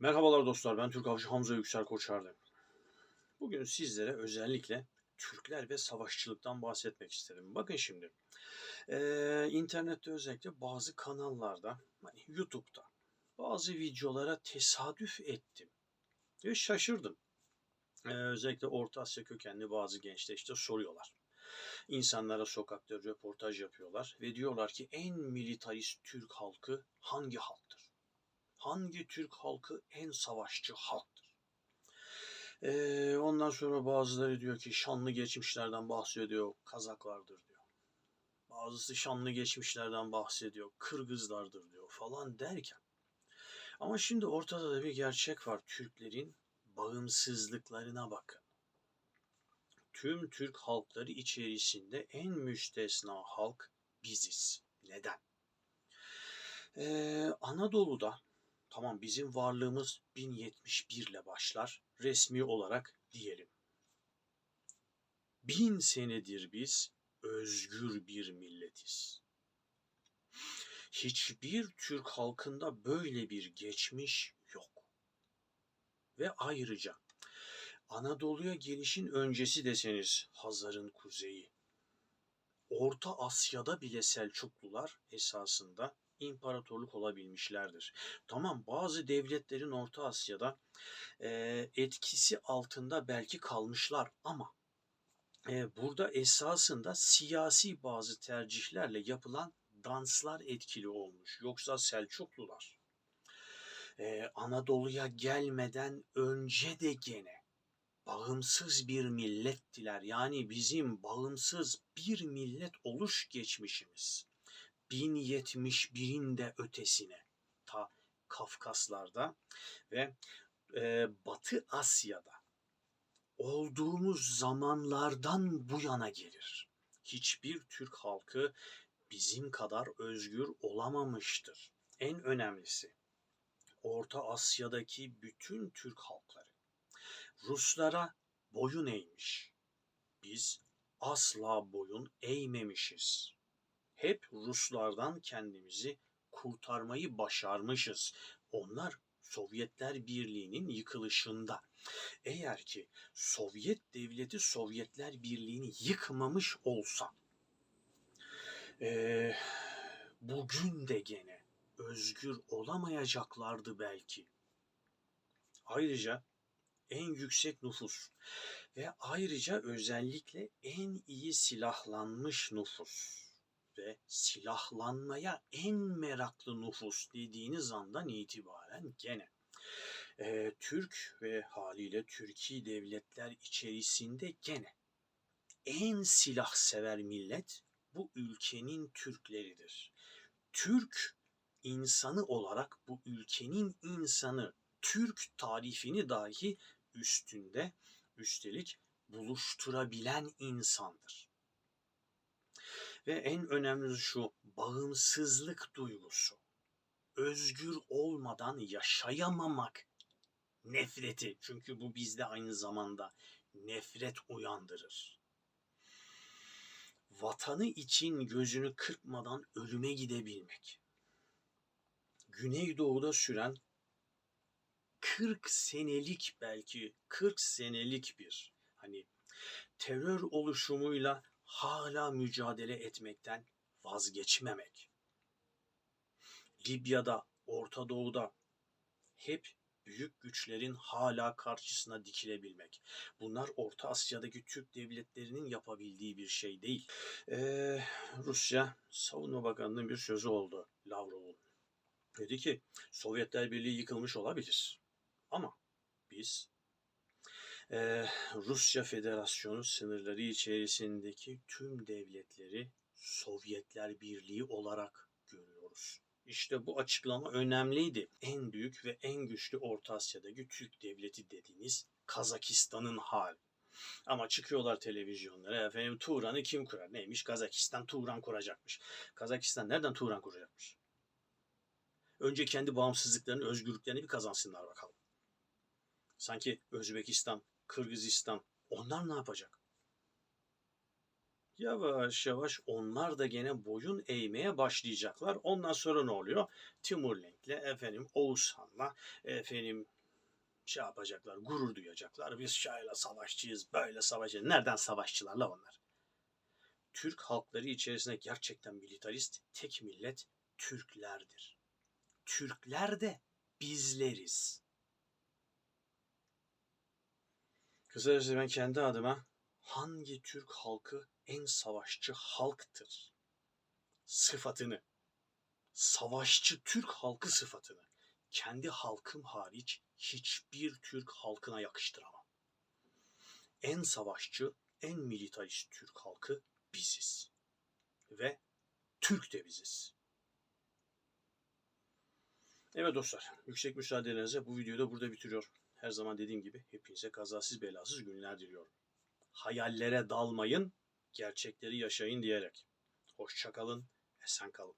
Merhabalar dostlar, ben Türk Avcı Hamza Yüksel Koçar'dım. Bugün sizlere özellikle Türkler ve savaşçılıktan bahsetmek isterim. Bakın şimdi, eee, internette özellikle bazı kanallarda, hani YouTube'da bazı videolara tesadüf ettim ve şaşırdım. Eee, özellikle Orta Asya kökenli bazı gençler işte soruyorlar. İnsanlara sokakta röportaj yapıyorlar ve diyorlar ki en militarist Türk halkı hangi halktır? Hangi Türk halkı en savaşçı halktır? Ee, ondan sonra bazıları diyor ki şanlı geçmişlerden bahsediyor, Kazaklardır diyor. Bazısı şanlı geçmişlerden bahsediyor, Kırgızlardır diyor falan derken. Ama şimdi ortada da bir gerçek var. Türklerin bağımsızlıklarına bakın. Tüm Türk halkları içerisinde en müstesna halk biziz. Neden? Ee, Anadolu'da Tamam bizim varlığımız 1071 ile başlar. Resmi olarak diyelim. Bin senedir biz özgür bir milletiz. Hiçbir Türk halkında böyle bir geçmiş yok. Ve ayrıca Anadolu'ya gelişin öncesi deseniz Hazar'ın kuzeyi. Orta Asya'da bile Selçuklular esasında imparatorluk olabilmişlerdir. Tamam bazı devletlerin Orta Asya'da e, etkisi altında belki kalmışlar ama e, burada esasında siyasi bazı tercihlerle yapılan danslar etkili olmuş. Yoksa Selçuklular e, Anadolu'ya gelmeden önce de gene bağımsız bir millettiler. Yani bizim bağımsız bir millet oluş geçmişimiz 1071'in de ötesine ta Kafkaslarda ve e, Batı Asya'da olduğumuz zamanlardan bu yana gelir. Hiçbir Türk halkı bizim kadar özgür olamamıştır. En önemlisi Orta Asya'daki bütün Türk halkları Ruslara boyun eğmiş. Biz asla boyun eğmemişiz hep Ruslardan kendimizi kurtarmayı başarmışız. Onlar Sovyetler Birliği'nin yıkılışında. Eğer ki Sovyet devleti Sovyetler Birliği'ni yıkmamış olsa e, bugün de gene özgür olamayacaklardı belki. Ayrıca en yüksek nüfus ve ayrıca özellikle en iyi silahlanmış nüfus ve silahlanmaya en meraklı nüfus dediğiniz andan itibaren gene e, Türk ve haliyle Türkiye devletler içerisinde gene en silah sever millet bu ülkenin Türkleridir. Türk insanı olarak bu ülkenin insanı Türk tarifini dahi üstünde üstelik buluşturabilen insandır. Ve en önemlisi şu bağımsızlık duygusu. Özgür olmadan yaşayamamak nefreti. Çünkü bu bizde aynı zamanda nefret uyandırır. Vatanı için gözünü kırpmadan ölüme gidebilmek. Güneydoğu'da süren 40 senelik belki 40 senelik bir hani terör oluşumuyla hala mücadele etmekten vazgeçmemek. Libya'da, Orta Doğu'da hep büyük güçlerin hala karşısına dikilebilmek. Bunlar Orta Asya'daki Türk devletlerinin yapabildiği bir şey değil. Ee, Rusya Savunma Bakanı'nın bir sözü oldu Lavrov'un. Dedi ki Sovyetler Birliği yıkılmış olabilir. Ama biz ee, Rusya Federasyonu sınırları içerisindeki tüm devletleri Sovyetler Birliği olarak görüyoruz. İşte bu açıklama önemliydi. En büyük ve en güçlü Orta Asya'daki Türk devleti dediğiniz Kazakistan'ın hali. Ama çıkıyorlar televizyonlara efendim Turan'ı kim kurar? Neymiş? Kazakistan Turan kuracakmış. Kazakistan nereden Turan kuracakmış? Önce kendi bağımsızlıklarını, özgürlüklerini bir kazansınlar bakalım. Sanki Özbekistan, Kırgızistan onlar ne yapacak? Yavaş yavaş onlar da gene boyun eğmeye başlayacaklar. Ondan sonra ne oluyor? Timurlenk'le efendim Oğuzhan'la efendim şey yapacaklar, gurur duyacaklar. Biz şöyle savaşçıyız, böyle savaşçıyız. Nereden savaşçılarla onlar? Türk halkları içerisinde gerçekten militarist tek millet Türklerdir. Türkler de bizleriz. Kısacası ben kendi adıma hangi Türk halkı en savaşçı halktır? Sıfatını, savaşçı Türk halkı sıfatını kendi halkım hariç hiçbir Türk halkına yakıştıramam. En savaşçı, en militarist Türk halkı biziz. Ve Türk de biziz. Evet dostlar, yüksek müsaadenizle bu videoyu da burada bitiriyorum. Her zaman dediğim gibi hepinize kazasız belasız günler diliyorum. Hayallere dalmayın, gerçekleri yaşayın diyerek. Hoşçakalın, esen kalın.